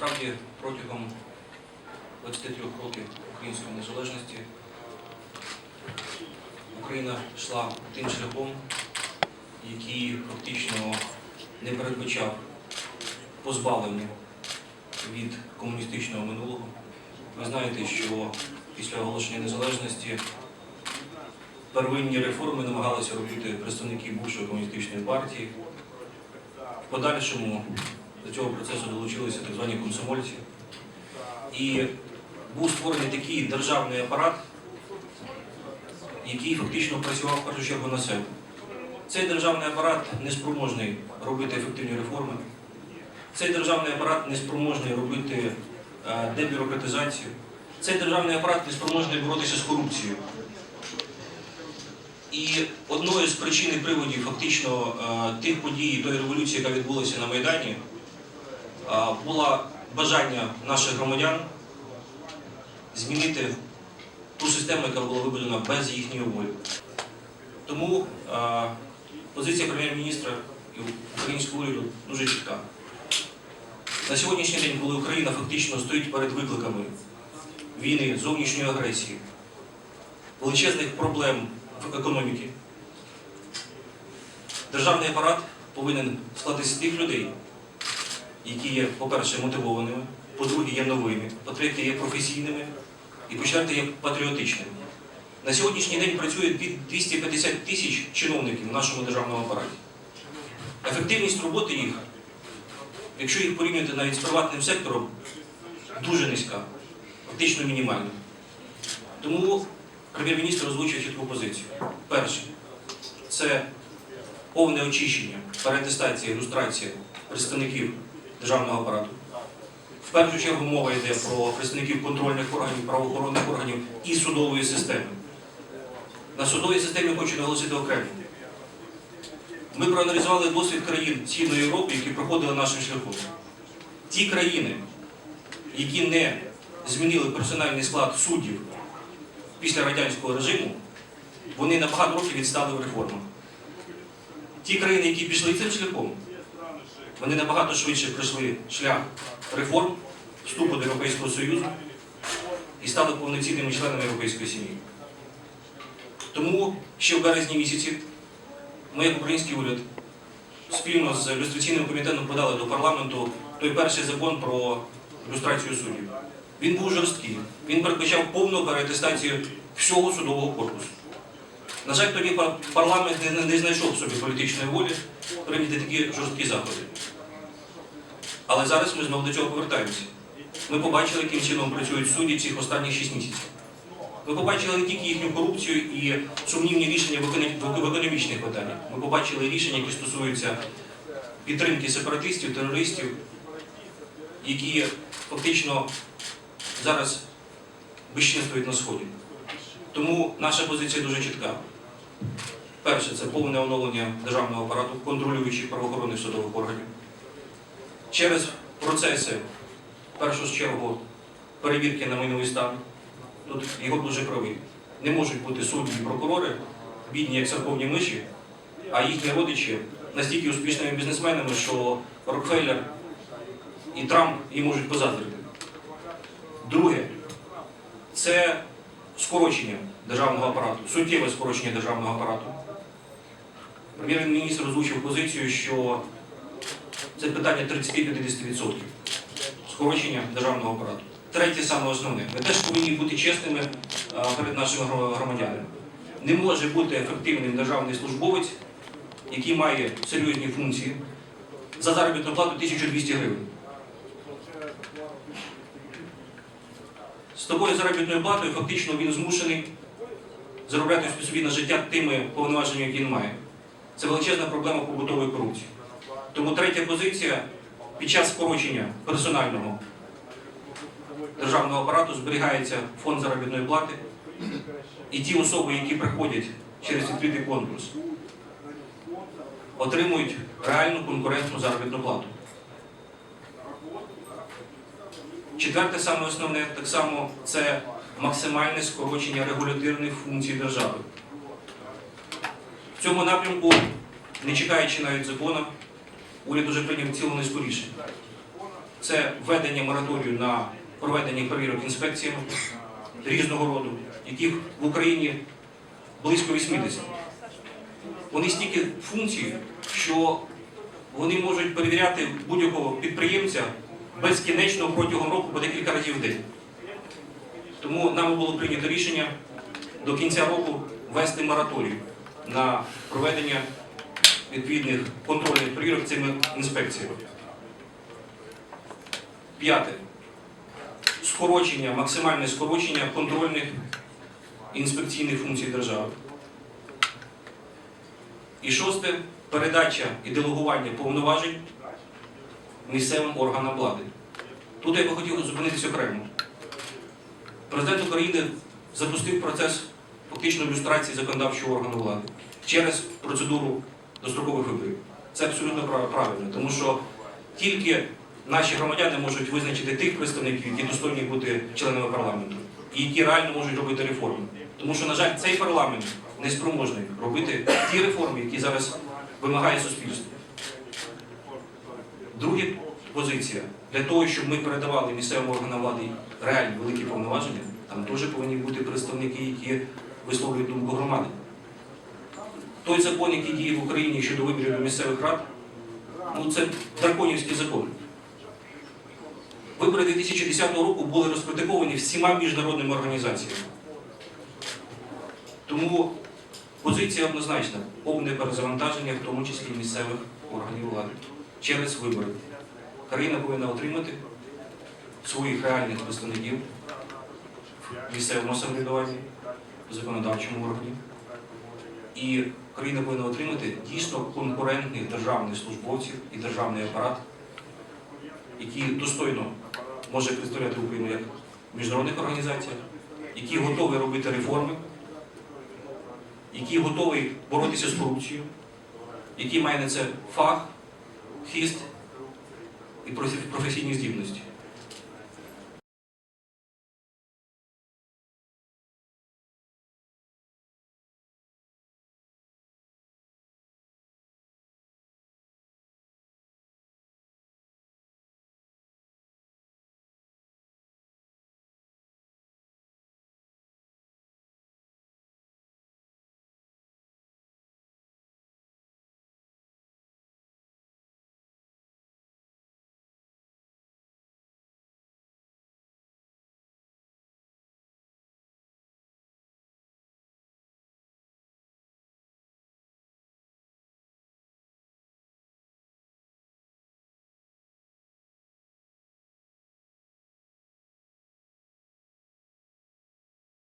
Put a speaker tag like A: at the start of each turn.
A: Насправді протягом 23 років української незалежності Україна йшла тим шляхом, який фактично не передбачав позбавлення від комуністичного минулого. Ви знаєте, що після оголошення незалежності первинні реформи намагалися робити представники бувшої комуністичної партії. В подальшому до цього процесу долучилися так звані комсомольці. І був створений такий державний апарат, який фактично працював в першу чергу на себе. Цей державний апарат не спроможний робити ефективні реформи. Цей державний апарат не спроможний робити е, дебюрократизацію. Цей державний апарат не спроможний боротися з корупцією. І одною з причин і приводів фактично е, тих подій тої революції, яка відбулася на Майдані, було бажання наших громадян змінити ту систему, яка була вибудена без їхньої волі. Тому позиція прем'єр-міністра і українського уряду дуже чітка. На сьогоднішній день, коли Україна фактично стоїть перед викликами війни, зовнішньої агресії, величезних проблем в економіці, державний апарат повинен складатися з тих людей, які є, по-перше, мотивованими, по-друге, є новими, по-третє, є професійними і по-четверте, є патріотичними. На сьогоднішній день працює 250 тисяч чиновників в нашому державному апараті. Ефективність роботи їх, якщо їх порівняти навіть з приватним сектором, дуже низька, фактично мінімальна. Тому прем'єр-міністр озвучив чітку позицію. Перше, це повне очищення, переатестація, ілюстрація представників державного апарату. В першу чергу мова йде про представників контрольних органів, правоохоронних органів і судової системи. На судовій системі хочу наголосити окремо. Ми проаналізували досвід країн Східної Європи, які проходили нашим шляхом. Ті країни, які не змінили персональний склад суддів після радянського режиму, вони на багато років відстали в реформах. Ті країни, які пішли цим шляхом, вони набагато швидше пройшли шлях реформ, вступу до Європейського Союзу і стали повноцінними членами Європейської сім'ї. Тому ще в березні місяці ми, як український уряд, спільно з ілюстраційним комітетом подали до парламенту той перший закон про ілюстрацію суддів. Він був жорсткий, він передбачав повну переатестацію всього судового корпусу. На жаль, тоді парламент не, знайшов собі політичної волі прийняти такі жорсткі заходи. Але зараз ми знову до цього повертаємося. Ми побачили, яким чином працюють судді цих останніх 6 місяців. Ми побачили не тільки їхню корупцію і сумнівні рішення в економічних питаннях. Ми побачили рішення, які стосуються підтримки сепаратистів, терористів, які фактично зараз безчинствують на Сході. Тому наша позиція дуже чітка. Перше, це повне оновлення державного апарату, контролюючих правоохоронних судових органів. Через процеси, в першу чергу, перевірки на майновий стан, тут його дуже правий. Не можуть бути судді і прокурори, бідні як церковні миші, а їхні родичі настільки успішними бізнесменами, що Рокфеллер і Трамп їм можуть позаздрити. Друге, це скорочення державного апарату, суттєве скорочення державного апарату. Прем'єр-міністр озвучив позицію, що це питання 30-50% скорочення державного апарату. Третє саме основне. Ми теж повинні бути чесними перед нашими громадянами. Не може бути ефективним державний службовець, який має серйозні функції за заробітну плату 1200 гривень. З такою заробітною платою фактично він змушений заробляти собі на життя тими повноваженнями, які він має. Це величезна проблема побутової корупції. Тому третя позиція під час скорочення персонального державного апарату зберігається фонд заробітної плати, і ті особи, які приходять через відкритий конкурс, отримують реальну конкурентну заробітну плату. Четверте, саме основне, так само це максимальне скорочення регулятивних функцій держави. В цьому напрямку, не чекаючи навіть закону, уряд уже прийняв цілу низку рішень. це введення мораторію на проведення перевірок інспекціями різного роду, яких в Україні близько 80. Вони стільки функцій, що вони можуть перевіряти будь-якого підприємця безкінечно протягом року по декілька разів в день. Тому нами було прийнято рішення до кінця року ввести мораторій на проведення відповідних контрольних перевірок цими інспекціями. П'яте. Скорочення, максимальне скорочення контрольних інспекційних функцій держави. І шосте передача і делегування повноважень місцевим органам влади. Тут я би хотів зупинитися окремо. Президент України запустив процес фактично люстрації законодавчого органу влади через процедуру дострокових виборів. Це абсолютно прав- правильно, тому що тільки наші громадяни можуть визначити тих представників, які достойні бути членами парламенту, і які реально можуть робити реформи. Тому що, на жаль, цей парламент не спроможний робити ті реформи, які зараз вимагає суспільство. Друга позиція для того, щоб ми передавали місцевим органам влади реальні великі повноваження, там теж повинні бути представники, які висловлюють думку громади. Той закон, який діє в Україні щодо виборів місцевих рад, ну це драконівський закон. Вибори 2010 року були розкритиковані всіма міжнародними організаціями. Тому позиція однозначна повне перезавантаження, в тому числі місцевих органів влади через вибори. Країна повинна отримати своїх реальних представників в місцевому самоврядуванні, в законодавчому органі. І країна повинна отримати дійсно конкурентних державних службовців і державний апарат, який достойно може представляти Україну як міжнародних організаціях, які готові робити реформи, які готові боротися з корупцією, який має на це фах, хист і професійні здібності.